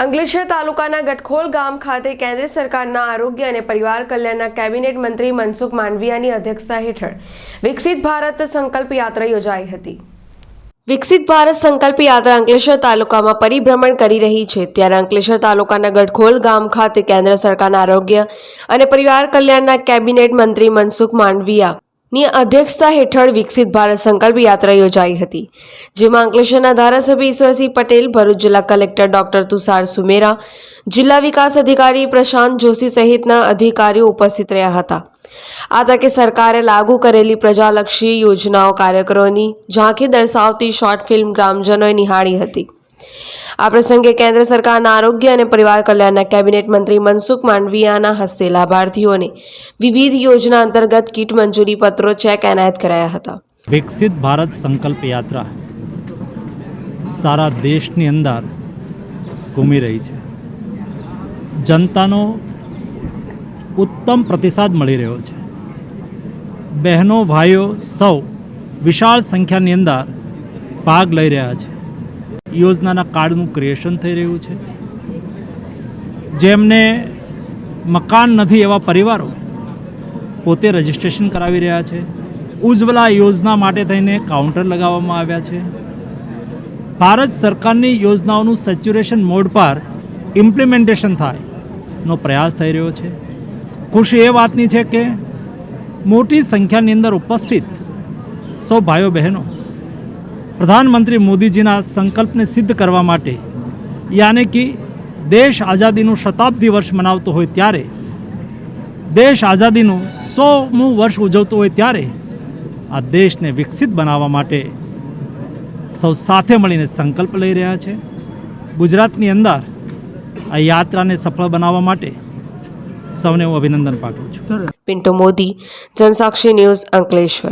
અંકલેશ્વર તાલુકાના ગટખોલ ગામ ખાતે કેન્દ્ર સરકારના આરોગ્ય અને પરિવાર કલ્યાણના કેબિનેટ મંત્રી મનસુખ માંડવિયાની અધ્યક્ષતા હેઠળ વિકસિત ભારત સંકલ્પ યાત્રા યોજાઈ હતી. વિકસિત ભારત સંકલ્પ યાત્રા અંકલેશ્વર તાલુકામાં પરિભ્રમણ કરી રહી છે. ત્યારે અંકલેશ્વર તાલુકાના ગઢખોલ ગામ ખાતે કેન્દ્ર સરકારના આરોગ્ય અને પરિવાર કલ્યાણના કેબિનેટ મંત્રી મનસુખ માંડવિયા ની અધ્યક્ષતા હેઠળ વિકસિત ભારત સંકલ્પ યાત્રા યોજાઈ હતી, જેમાં અંકલેશ્વરના ધારાસભ્ય ઈશ્વરસિંહ પટેલ, ભરૂચ જિલ્લા કલેક્ટર ડોક્ટર તુષાર સુમેરા, જિલ્લા વિકાસ અધિકારી પ્રશાંત જોશી સહિતના અધિકારીઓ ઉપસ્થિત રહ્યા હતા. આ તકે સરકારે લાગુ કરેલી પ્રજાલક્ષી યોજનાઓ કાર્યક્રમોની ઝાંખી દર્શાવતી શોર્ટ ફિલ્મ ગ્રામજનોએ નિહાળી હતી. આ પ્રસંગે કેન્દ્ર સરકારના આરોગ્ય અને પરિવાર કલ્યાણના કેબિનેટ મંત્રી મનસુખ માંડવિયાના હસ્તે લાભાર્થીઓને વિવિધ યોજના અંતર્ગત કીટ મંજૂરી પત્રો ચેક એનાયત કરાયા હતા. વિકસિત ભારત સંકલ્પ યાત્રા સારા દેશની અંદર ઘૂમી રહી છે. જનતાનો ઉત્તમ પ્રતિસાદ મળી રહ્યો છે. બહેનો, ભાઈઓ સૌ વિશાળ સંખ્યાની અંદર ભાગ લઈ રહ્યા છે. યોજનાના કાર્ડનું ક્રિએશન થઈ રહ્યું છે. જેમને મકાન નથી એવા પરિવારો પોતે રજિસ્ટ્રેશન કરાવી રહ્યા છે. ઉજ્જવલા યોજના માટે થઈને કાઉન્ટર લગાવવામાં આવ્યા છે. ભારત સરકારની યોજનાઓનું સેચ્યુરેશન મોડ પર ઇમ્પ્લિમેન્ટેશન થાય નો પ્રયાસ થઈ રહ્યો છે. ખુશી એ વાતની છે કે મોટી સંખ્યાની અંદર ઉપસ્થિત સૌ ભાઈઓ બહેનો પ્રધાનમંત્રી મોદીજીના સંકલ્પને સિદ્ધ કરવા માટે, યાને કે દેશ આઝાદીનું શતાબ્દી વર્ષ મનાવતો હોય ત્યારે, દેશ આઝાદીનું સોમું વર્ષ ઉજવતો હોય ત્યારે, આ દેશને વિકસિત બનાવવા માટે સૌ સાથે મળીને સંકલ્પ લઈ રહ્યા છે. ગુજરાતની અંદર આ યાત્રાને સફળ બનાવવા માટે સૌને હું અભિનંદન પાઠવું છું. પિન્ટુ મોદી, જનસાક્ષી ન્યૂઝ અંકલેશ્વર.